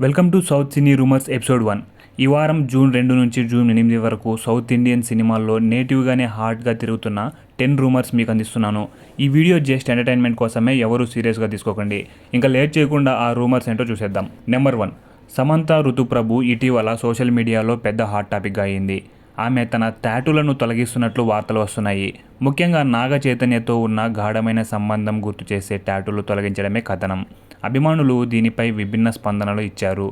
Welcome to south cine rumours episode one. ఈ వారం June రెండు నుంచి జూన్ ఎనిమిది వరకు సౌత్ ఇండియన్ సినిమాల్లో నేటివ్గానే హాట్గా తిరుగుతున్న టెన్ రూమర్స్ మీకు అందిస్తున్నాను. ఈ వీడియో జస్ట్ ఎంటర్టైన్మెంట్ కోసమే ఎవరూ సీరియస్గా తీసుకోకండి. ఇంకా లేట్ చేయకుండా ఆ రూమర్స్ ఏంటో చూసేద్దాం. Number one. సమంత ఋతుప్రభు ఇటీవల సోషల్ మీడియాలో పెద్ద హాట్ టాపిక్గా అయింది. ఆమె తన తాటులను తొలగిస్తున్నట్లు వార్తలు వస్తున్నాయి. ముఖ్యంగా నాగ చైతన్యతో ఉన్న గాఢమైన సంబంధం గుర్తు చేసే టాటూలు తొలగించడమే కథనం. అభిమానులు దీనిపై విభిన్న స్పందనలు ఇచ్చారు.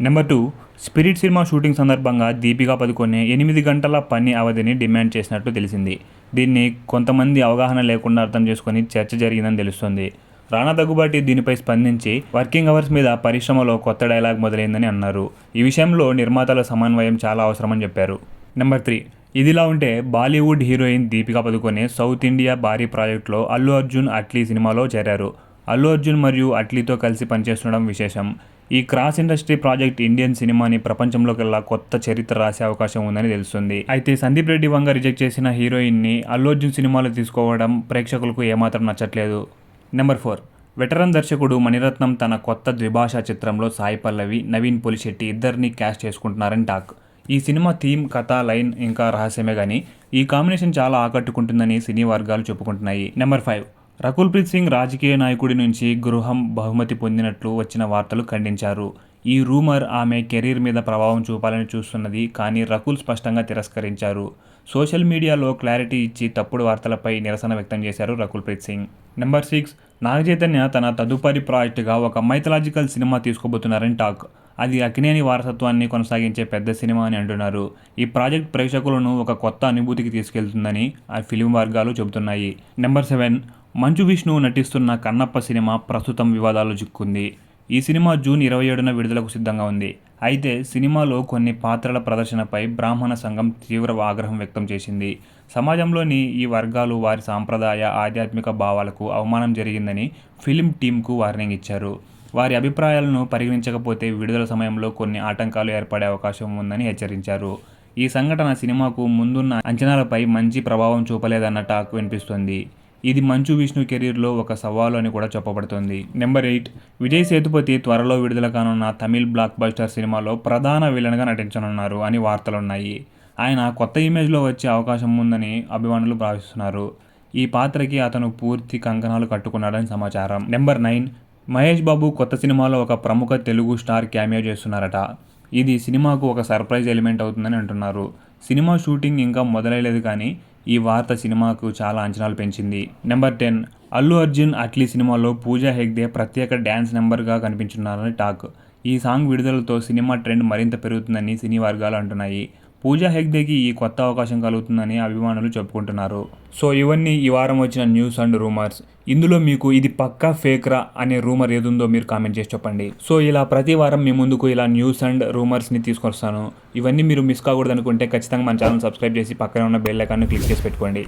Number two Spirit cinema shooting సందర్భంగా దీపికా పదుకొనే ఎనిమిది గంటల పని అవధిని డిమాండ్ చేసినట్లు తెలిసింది. దీన్ని కొంతమంది అవగాహన లేకుండా అర్థం చేసుకుని చర్చ జరిగిందని తెలుస్తుంది. రాణా దగ్గుబాటి దీనిపై స్పందించి వర్కింగ్ అవర్స్ మీద పరిశ్రమలో కొత్త డైలాగ్ మొదలైందని అన్నారు. ఈ విషయంలో నిర్మాతల సమన్వయం చాలా అవసరమని చెప్పారు. Number three. ఇదిలా ఉంటే Bollywood heroine Deepika Padukone south India భారీ ప్రాజెక్టులో అల్లు అర్జున్ అట్లీ సినిమాలో చేరారు. అల్లు అర్జున్ మరియు అట్లీతో కలిసి పనిచేస్తుండడం విశేషం. ఈ క్రాస్ ఇండస్ట్రీ ప్రాజెక్ట్ ఇండియన్ సినిమాని ప్రపంచంలోకెల్లా కొత్త చరిత్ర రాసే అవకాశం ఉందని తెలుస్తుంది. అయితే సందీప్ రెడ్డి వంగ రిజెక్ట్ చేసిన హీరోయిన్ని అల్లు అర్జున్ సినిమాలో తీసుకోవడం ప్రేక్షకులకు ఏమాత్రం నచ్చట్లేదు. Number four. వెటరన్ దర్శకుడు మణిరత్నం తన కొత్త ద్విభాషా చిత్రంలో సాయి పల్లవి నవీన్ పొలిశెట్టి ఇద్దరిని క్యాష్ చేసుకుంటున్నారని టాక్. ఈ సినిమా థీమ్ కథ లైన్ ఇంకా రహస్యమే కానీ ఈ కాంబినేషన్ చాలా ఆకట్టుకుంటుందని సినీ వర్గాలు చెప్పుకుంటున్నాయి. Number five. రకుల్ ప్రీత్ సింగ్ రాజకీయ నాయకుడి నుంచి గృహం బహుమతి పొందినట్లు వచ్చిన వార్తలు ఖండించారు. ఈ రూమర్ ఆమె కెరీర్ మీద ప్రభావం చూపాలని చూస్తున్నది కానీ రకుల్ స్పష్టంగా తిరస్కరించారు. సోషల్ మీడియాలో క్లారిటీ ఇచ్చి తప్పుడు వార్తలపై నిరసన వ్యక్తం చేశారు రకుల్ ప్రీత్ సింగ్. నెంబర్ సిక్స్ నాగచైతన్య తన తదుపరి ప్రాజెక్టుగా ఒక మైథలాజికల్ సినిమా తీసుకోబోతున్నారని టాక్. అది అక్నేని వారసత్వాన్ని కొనసాగించే పెద్ద సినిమా అని అంటున్నారు. ఈ ప్రాజెక్ట్ ప్రేక్షకులను ఒక కొత్త అనుభూతికి తీసుకెళ్తుందని ఆ ఫిలిం వర్గాలు చెబుతున్నాయి. నెంబర్ సెవెన్ మంచు విష్ణు నటిస్తున్న కన్నప్ప సినిమా ప్రస్తుతం వివాదాలు చిక్కుంది. ఈ సినిమా జూన్ ఇరవై ఏడున విడుదలకు సిద్ధంగా ఉంది. అయితే సినిమాలో కొన్ని పాత్రల ప్రదర్శనపై బ్రాహ్మణ సంఘం తీవ్ర ఆగ్రహం వ్యక్తం చేసింది. సమాజంలోని ఈ వర్గాలు వారి సాంప్రదాయ ఆధ్యాత్మిక భావాలకు అవమానం జరిగిందని ఫిలిం టీంకు వార్నింగ్ ఇచ్చారు. వారి అభిప్రాయాలను పరిగణించకపోతే విడుదల సమయంలో కొన్ని ఆటంకాలు ఏర్పడే అవకాశం ఉందని హెచ్చరించారు. ఈ సంఘటన సినిమాకు ముందున్న అంచనాలపై మంచి ప్రభావం చూపలేదన్న టాక్ వినిపిస్తోంది. ఇది మంచు విష్ణు కెరీర్లో ఒక సవాలు అని కూడా చెప్పబడుతుంది. నెంబర్ ఎయిట్ విజయ్ సేతుపతి త్వరలో విడుదల కానున్న తమిళ్ బ్లాక్ బస్టర్ సినిమాలో ప్రధాన విలన్గా నటించనున్నారు అని వార్తలున్నాయి. ఆయన కొత్త ఇమేజ్లో వచ్చే అవకాశం ఉందని అభిమానులు భావిస్తున్నారు. ఈ పాత్రకి అతను పూర్తి కంకణాలు కట్టుకున్నాడని సమాచారం. నెంబర్ నైన్ మహేష్ బాబు కొత్త సినిమాలో ఒక ప్రముఖ తెలుగు స్టార్ క్యామియో చేస్తున్నారట. ఇది సినిమాకు ఒక సర్ప్రైజ్ ఎలిమెంట్ అవుతుందని అంటున్నారు. సినిమా షూటింగ్ ఇంకా మొదలయ్యలేదు కానీ ఈ వార్త సినిమాకు చాలా అంచనాలు పెంచింది. నెంబర్ టెన్ అల్లు అర్జున్ అట్లీ సినిమాలో పూజా హెగ్డే ప్రత్యేక డ్యాన్స్ నెంబర్గా కనిపించున్నారని టాక్. ఈ సాంగ్ విడుదలతో సినిమా ట్రెండ్ మరింత పెరుగుతుందని సినీ వర్గాలు అంటున్నాయి. పూజా హెగ్దేకి ఈ కొత్త అవకాశం కలుగుతుందని అభిమానులు చెప్పుకుంటున్నారు. సో ఇవన్నీ ఈ వారం వచ్చిన న్యూస్ అండ్ రూమర్స్. ఇందులో మీకు ఇది పక్కా ఫేక్రా అనే రూమర్ ఏదుందో మీరు కామెంట్ చేసి చెప్పండి. సో ఇలా ప్రతి వారం మీ ముందుకు ఇలా న్యూస్ అండ్ రూమర్స్ని తీసుకొస్తాను. ఇవన్నీ మీరు మిస్ కాకూడదు అనుకుంటే ఖచ్చితంగా మన ఛానల్ సబ్స్క్రైబ్ చేసి పక్కన ఉన్న బెల్ ఐకాన్ని క్లిక్ చేసి పెట్టుకోండి.